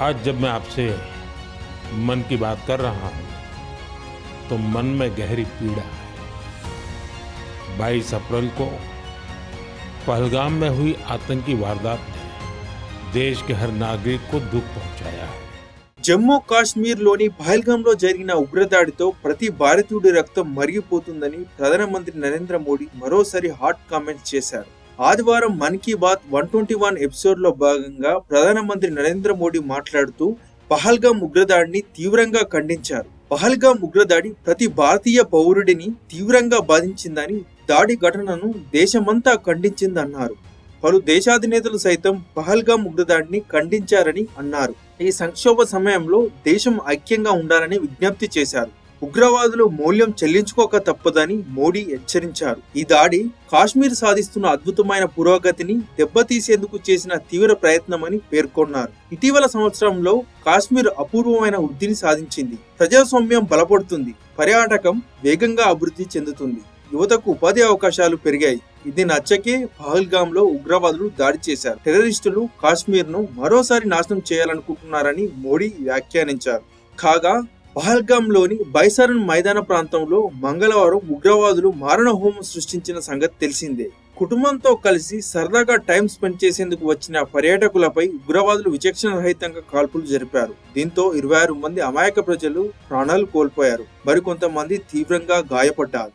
आज जब मैं आपसे मन की बात कर रहा हूं तो मन में गहरी पीड़ा है 22 अप्रैल को पहलगाम में हुई आतंकी वारदात ने देश के हर नागरिक को दुख पहुंचाया है జమ్మూ కాశ్మీర్లోని పహల్గాంలో జరిగిన ఉగ్రదాడితో ప్రతి భారతీయుడి రక్తం మరిగిపోతుందని ప్రధానమంత్రి నరేంద్ర మోడీ మరోసారి హాట్ కామెంట్స్ చేశారు ఆదివారం Mann Ki Baat one twenty one ఎపిసోడ్లో భాగంగా ప్రధానమంత్రి నరేంద్ర మోడీ మాట్లాడుతూ పహల్గాం ఉగ్రదాడిని తీవ్రంగా ఖండించారు. పహల్గాం ఉగ్రదాడి ప్రతి భారతీయ పౌరుడిని తీవ్రంగా బాధించిందని దాడి ఘటనను దేశమంతా ఖండించిందన్నారు. పలు దేశాధినేతలు సైతం పహల్గాం ఉగ్రదాడిని ఖండించారని అన్నారు. ఈ సంక్షోభ సమయంలో దేశం ఐక్యంగా ఉండాలని విజ్ఞప్తి చేశారు. ఉగ్రవాదులు మూల్యం చెల్లించుకోక తప్పదని మోడీ హెచ్చరించారు. ఈ దాడి కాశ్మీర్ సాధిస్తున్న అద్భుతమైన పురోగతిని దెబ్బతీసేందుకు చేసిన తీవ్ర ప్రయత్నమని పేర్కొన్నారు. ఇటీవల సంవత్సరంలో కాశ్మీర్ అపూర్వమైన వృద్ధిని సాధించింది. ప్రజాస్వామ్యం బలపడుతుంది. పర్యాటకం వేగంగా అభివృద్ధి చెందుతుంది. యువతకు ఉపాధి అవకాశాలు పెరిగాయి. ఇది నచ్చకే పహల్గామ్లో ఉగ్రవాదులు దాడి చేశారు. టెర్రరిస్టులు కాశ్మీర్ను మరోసారి నాశనం చేయాలనుకుంటున్నారని మోడీ వ్యాఖ్యానించారు. కాగా పహల్గామ్లోని బైసరన్ మైదాన ప్రాంతంలో మంగళవారం ఉగ్రవాదులు మారణ హోమం సృష్టించిన సంగతి తెలిసిందే. కుటుంబంతో కలిసి సరదాగా టైం స్పెండ్ చేసేందుకు వచ్చిన పర్యాటకులపై ఉగ్రవాదులు విచక్షణ రహితంగా కాల్పులు జరిపారు. దీంతో ఇరవై ఆరు మంది అమాయక ప్రజలు ప్రాణాలు కోల్పోయారు. మరికొంతమంది తీవ్రంగా గాయపడ్డారు.